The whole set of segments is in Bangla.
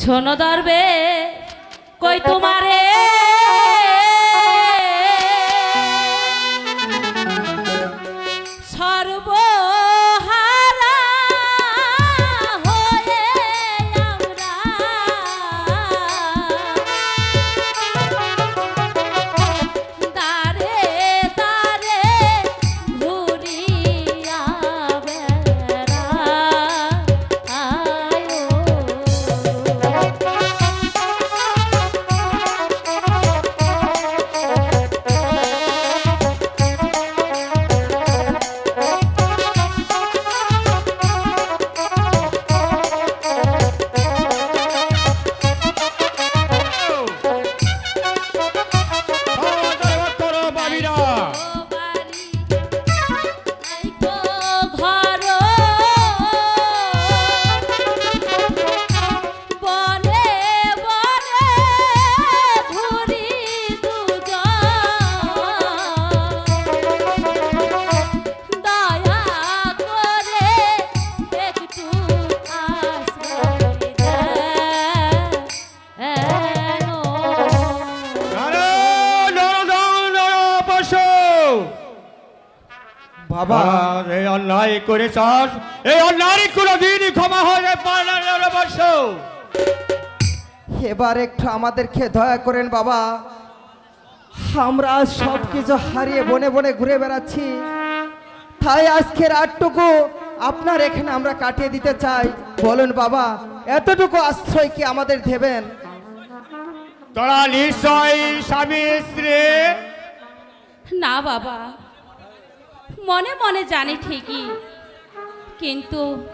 শোনো দরবে কই তোমারে? বাবা আর এই অন্যায় করেছস এই অন্যায় কোনোদিন ক্ষমা হয়ে পারে এবার একটু আমাদেরকে দয়া করেন বাবা। আমরা সব কিছু হারিয়ে বনে বনে ঘুরে বেড়াচ্ছি। তাই আজকের আটটুকু আপনার এখানে আমরা কাটিয়ে দিতে চাই। বলুন বাবা এতটুকু আশ্রয় কি আমাদের দেবেন? তোরা নিশ্চয় স্বামী স্ত্রী? না বাবা। মনে মনে জানি ঠিকই। কিন্তু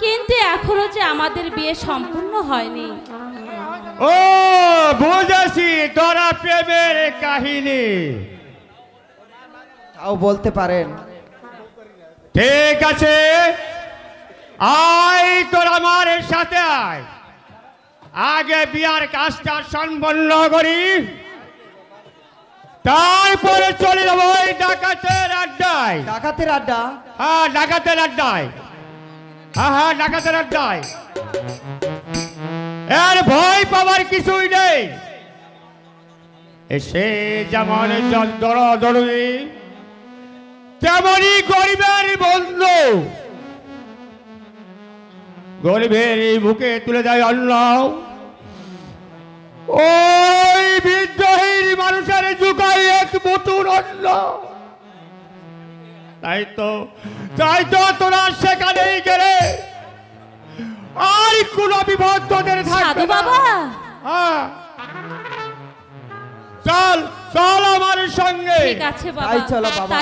কিন্তু এখনও যে আমাদের বিয়ে সম্পূর্ণ হয়নি। ও বুঝেছি তোরা প্রেমের কাহিনী। তাও বলতে পারেন। ঠিক আছে আয় তোর আমার সাথে আয়। আগে বিয়ার কাজটা সম্পন্ন করি। তারপরে আড্ডায়। ডাকাতের আড্ডা? হ্যাঁ ডাকাতের আড্ডায়। হ্যাঁ হ্যাঁ ডাকাতের আড্ডায়। এর ভয় পাবার কিছুই নেই। এসে যেমন জরুরি তেমনই গরিবের বন্ধু। গরিবের বুকে তুলে যায় অন্ন। ওই বিদ্রোহীর মানুষের যুগায় এক নতুন অন্ন। তাই তো তাই তো তোরা সেখানেই গেলে। আর কোন বিপদ তোদের থাকবে বাবা। হ্যাঁ। চল চল আমার সঙ্গে। ঠিক আছে বাবা। তাই চলো বাবা।